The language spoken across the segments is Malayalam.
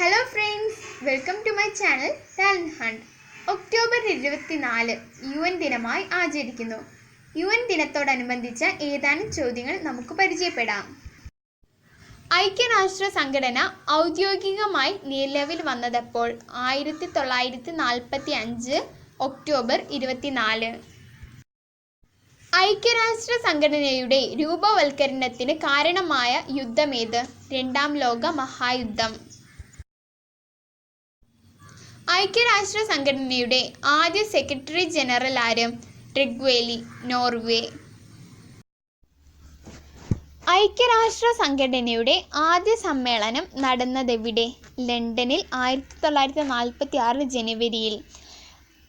Hello friends welcome to my channel talent hunt October ഇരുപത്തിനാല് യു എൻ ദിനമായി ആചരിക്കുന്നു. യു എൻ ദിനത്തോടനുബന്ധിച്ച ഏതാനും ചോദ്യങ്ങൾ നമുക്ക് പരിചയപ്പെടാം. ഐക്യരാഷ്ട്ര സംഘടന ഔദ്യോഗികമായി നിലവിൽ വന്നതപ്പോൾ? ആയിരത്തി തൊള്ളായിരത്തി നാൽപ്പത്തി അഞ്ച് ഒക്ടോബർ ഇരുപത്തിനാല്. ഐക്യരാഷ്ട്ര സംഘടനയുടെ രൂപവൽക്കരണത്തിന് കാരണമായ യുദ്ധമേത് രണ്ടാം ലോക മഹായുദ്ധം. ഐക്യരാഷ്ട്ര സംഘടനയുടെ ആദ്യ സെക്രട്ടറി ജനറൽ ആരും ട്രിഗ്വേലി നോർവേ. ഐക്യരാഷ്ട്ര സംഘടനയുടെ ആദ്യ സമ്മേളനം നടന്നതെവിടെ? ലണ്ടനിൽ ആയിരത്തി തൊള്ളായിരത്തി നാൽപ്പത്തി ആറ് ജനുവരിയിൽ.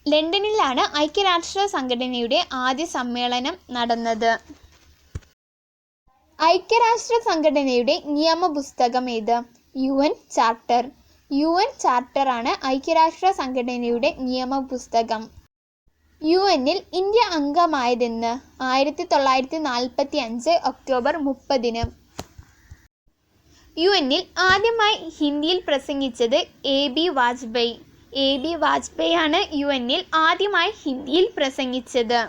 ലണ്ടനിലാണ് ഐക്യരാഷ്ട്ര സംഘടനയുടെ ആദ്യ സമ്മേളനം നടന്നത്. ഐക്യരാഷ്ട്ര സംഘടനയുടെ നിയമപുസ്തകം ഏത്? U N charter U N ചാർട്ടറാണ് ഐക്യരാഷ്ട്ര സംഘടനയുടെ നിയമപുസ്തകം. യു എന്നിൽ ഇന്ത്യ അംഗമായതെന്ന് ആയിരത്തി തൊള്ളായിരത്തി നാൽപ്പത്തി അഞ്ച് ഒക്ടോബർ മുപ്പതിന്. യു എന്നിൽ ആദ്യമായി ഹിന്ദിയിൽ പ്രസംഗിച്ചത് A B Vajpayee. A B Vajpayee ആണ് യു എന്നിൽ ആദ്യമായി ഹിന്ദിയിൽ പ്രസംഗിച്ചത്.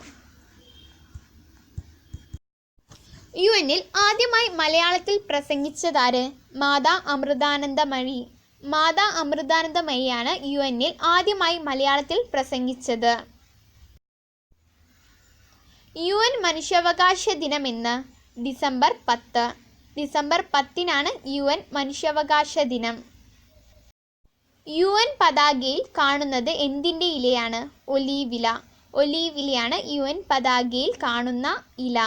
യു എന്നിൽ ആദ്യമായി മലയാളത്തിൽ പ്രസംഗിച്ചതാര്? മാതാ അമൃതാനന്ദമയി മാതാ അമൃതാനന്ദമയിയാണ് യു എന്നിൽ ആദ്യമായി മലയാളത്തിൽ പ്രസംഗിച്ചത്. യു എൻ മനുഷ്യാവകാശ ദിനമെന്ന് ഡിസംബർ പത്ത്. ഡിസംബർ പത്തിനാണ് യു എൻ മനുഷ്യാവകാശ ദിനം. യു എൻ പതാകയിൽ കാണുന്നത് എന്തിന്റെ ഇലയാണ്? ഒലീവില. ഒലീവിലയാണ് ഒലീവ് യു എൻ പതാകയിൽ കാണുന്ന ഇല.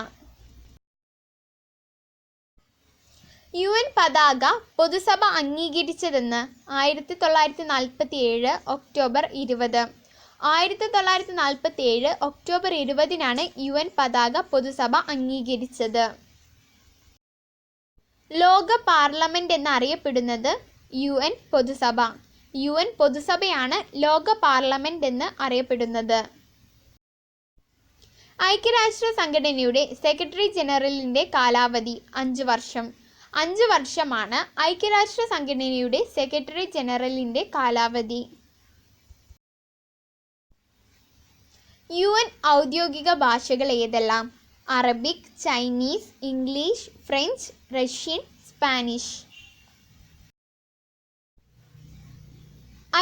യു എൻ പതാക പൊതുസഭ അംഗീകരിച്ചതെന്ന് ആയിരത്തി തൊള്ളായിരത്തി നാൽപ്പത്തി ഏഴ് ഒക്ടോബർ ഇരുപത്. ആയിരത്തി തൊള്ളായിരത്തി നാൽപ്പത്തി ഏഴ് ഒക്ടോബർ ഇരുപതിനാണ് യു എൻ പതാക പൊതുസഭ അംഗീകരിച്ചത്. ലോക പാർലമെന്റ് എന്നറിയപ്പെടുന്നത് യു എൻ പൊതുസഭ. യു എൻ പൊതുസഭയാണ് ലോക പാർലമെന്റ് എന്ന് അറിയപ്പെടുന്നത്. ഐക്യരാഷ്ട്ര സംഘടനയുടെ സെക്രട്ടറി ജനറലിന്റെ കാലാവധി അഞ്ച് വർഷം. അഞ്ച് വർഷമാണ് ഐക്യരാഷ്ട്ര സംഘടനയുടെ സെക്രട്ടറി ജനറലിന്റെ കാലാവധി. യു എൻ ഔദ്യോഗിക ഭാഷകൾ ഏതെല്ലാം? Arabic Chinese English French Russian Spanish.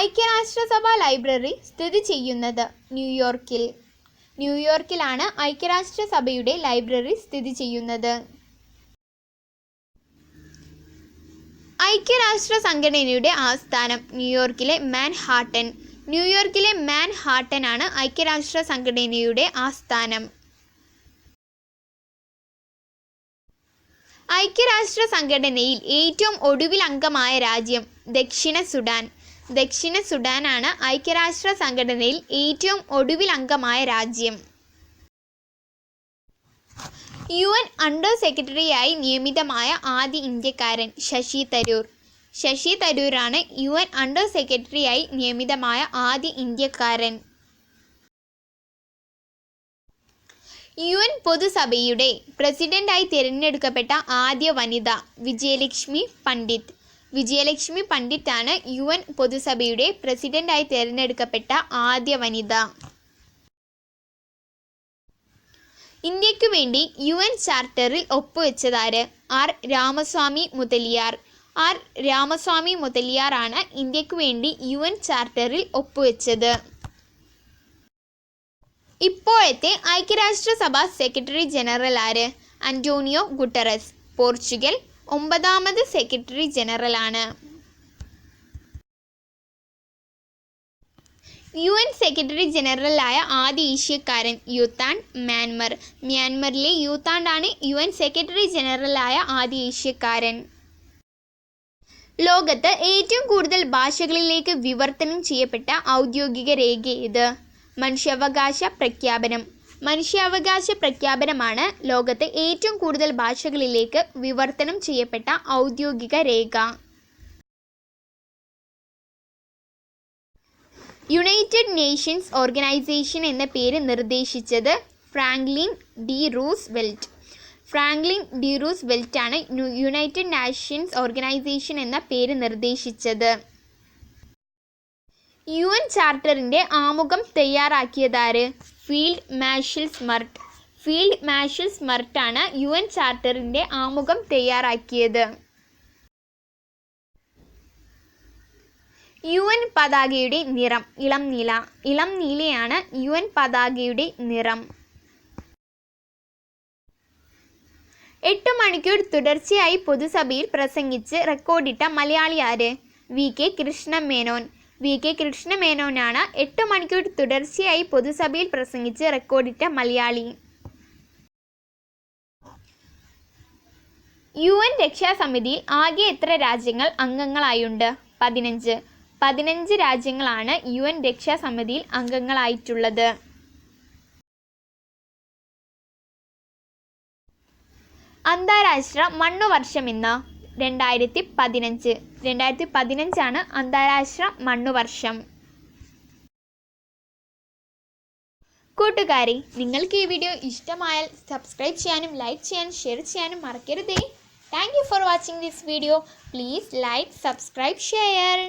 ഐക്യരാഷ്ട്രസഭ ലൈബ്രറി സ്ഥിതി ചെയ്യുന്നത് ന്യൂയോർക്കിൽ. ന്യൂയോർക്കിലാണ് ഐക്യരാഷ്ട്രസഭയുടെ ലൈബ്രറി സ്ഥിതി ചെയ്യുന്നത്. ഐക്യരാഷ്ട്ര സംഘടനയുടെ ആസ്ഥാനം ന്യൂയോർക്കിലെ മാൻഹാട്ടൻ. ന്യൂയോർക്കിലെ മാൻഹാട്ടൻ ആണ് ഐക്യരാഷ്ട്ര സംഘടനയുടെ ആസ്ഥാനം. ഐക്യരാഷ്ട്ര സംഘടനയിൽ ഏറ്റവും ഒടുവിൽ അംഗമായ രാജ്യം ദക്ഷിണ സുഡാൻ. ദക്ഷിണ സുഡാനാണ് ഐക്യരാഷ്ട്ര സംഘടനയിൽ ഏറ്റവും ഒടുവിൽ അംഗമായ രാജ്യം. യു എൻ അണ്ടർ സെക്രട്ടറിയായി നിയമിതമായ ആദ്യ ഇന്ത്യക്കാരൻ ശശി തരൂർ. ശശി തരൂരാണ് യു എൻ അണ്ടർ സെക്രട്ടറിയായി നിയമിതമായ ആദ്യ ഇന്ത്യക്കാരൻ. യു എൻ പൊതുസഭയുടെ പ്രസിഡന്റായി തിരഞ്ഞെടുക്കപ്പെട്ട ആദ്യ വനിത വിജയലക്ഷ്മി പണ്ഡിറ്റ്. വിജയലക്ഷ്മി പണ്ഡിറ്റാണ് യു എൻ പൊതുസഭയുടെ പ്രസിഡന്റായി തിരഞ്ഞെടുക്കപ്പെട്ട ആദ്യ വനിത. ഇന്ത്യക്കു വേണ്ടി യു എൻ ചാർട്ടറിൽ ഒപ്പുവെച്ചതാര്? ആർ. രാമസ്വാമി മുതലിയാർ. ആർ. രാമസ്വാമി മുതലിയാർ ആണ് ഇന്ത്യക്കു വേണ്ടി യു എൻ ചാർട്ടറിൽ ഒപ്പുവെച്ചത്. ഇപ്പോഴത്തെ ഐക്യരാഷ്ട്രസഭ സെക്രട്ടറി ജനറൽ ആര്? Antonio Guterres. Portugal ഒമ്പതാമത് secretary general U N secretary ജനറലായ ആദ്യ ഏഷ്യക്കാരൻ യുത്താൻ മ്യാൻമർ. മ്യാൻമറിലെ യുത്താണ്ടാണ് യു എൻ സെക്രട്ടറി ജനറലായ ആദ്യ ഏഷ്യക്കാരൻ. ലോകത്ത് ഏറ്റവും കൂടുതൽ ഭാഷകളിലേക്ക് വിവർത്തനം ചെയ്യപ്പെട്ട ഔദ്യോഗിക രേഖ ഏത്? മനുഷ്യാവകാശ പ്രഖ്യാപനം. മനുഷ്യാവകാശ പ്രഖ്യാപനമാണ് ലോകത്ത് ഏറ്റവും കൂടുതൽ ഭാഷകളിലേക്ക് വിവർത്തനം ചെയ്യപ്പെട്ട ഔദ്യോഗിക രേഖ. യുണൈറ്റഡ് നേഷൻസ് ഓർഗനൈസേഷൻ എന്ന പേര് നിർദ്ദേശിച്ചത് Franklin D Roosevelt Franklin D റൂസ് വെൽറ്റാണ് യുണൈറ്റഡ് നാഷൻസ് ഓർഗനൈസേഷൻ എന്ന പേര് നിർദ്ദേശിച്ചത്. യു എൻ ചാർട്ടറിന്റെ ആമുഖം തയ്യാറാക്കിയതാര്? Field marshal Smuts field marshal സ്മർട്ടാണ് U N ചാർട്ടറിന്റെ ആമുഖം തയ്യാറാക്കിയത്. യു എൻ പതാകയുടെ നിറം. ഇളം നീല. ഇളം നീലയാണ് യു എൻ പതാകയുടെ നിറം. എട്ട് മണിക്കൂർ തുടർച്ചയായി പൊതുസഭയിൽ പ്രസംഗിച്ച് റെക്കോർഡിട്ട മലയാളി ആര്? V K Krishna Menon. V K കൃഷ്ണമേനോനാണ് എട്ട് മണിക്കൂർ തുടർച്ചയായി പൊതുസഭയിൽ പ്രസംഗിച്ച് റെക്കോർഡിട്ട മലയാളി. യു എൻ രക്ഷാസമിതിയിൽ ആകെ എത്ര രാജ്യങ്ങൾ അംഗങ്ങളായുണ്ട്? പതിനഞ്ച്. പതിനഞ്ച് രാജ്യങ്ങളാണ് യു എൻ രക്ഷാസമിതിയിൽ അംഗങ്ങളായിട്ടുള്ളത്. അന്താരാഷ്ട്ര മണ്ണു വർഷം ഇന്ന് രണ്ടായിരത്തി പതിനഞ്ച് രണ്ടായിരത്തി പതിനഞ്ചാണ് അന്താരാഷ്ട്ര മണ്ണു വർഷം കൂട്ടുകാരെ നിങ്ങൾക്ക് ഈ വീഡിയോ ഇഷ്ടമായാൽ സബ്സ്ക്രൈബ് ചെയ്യാനും ലൈക്ക് ചെയ്യാനും ഷെയർ ചെയ്യാനും മറക്കരുതേ. Thank you for watching this video. Please like subscribe share.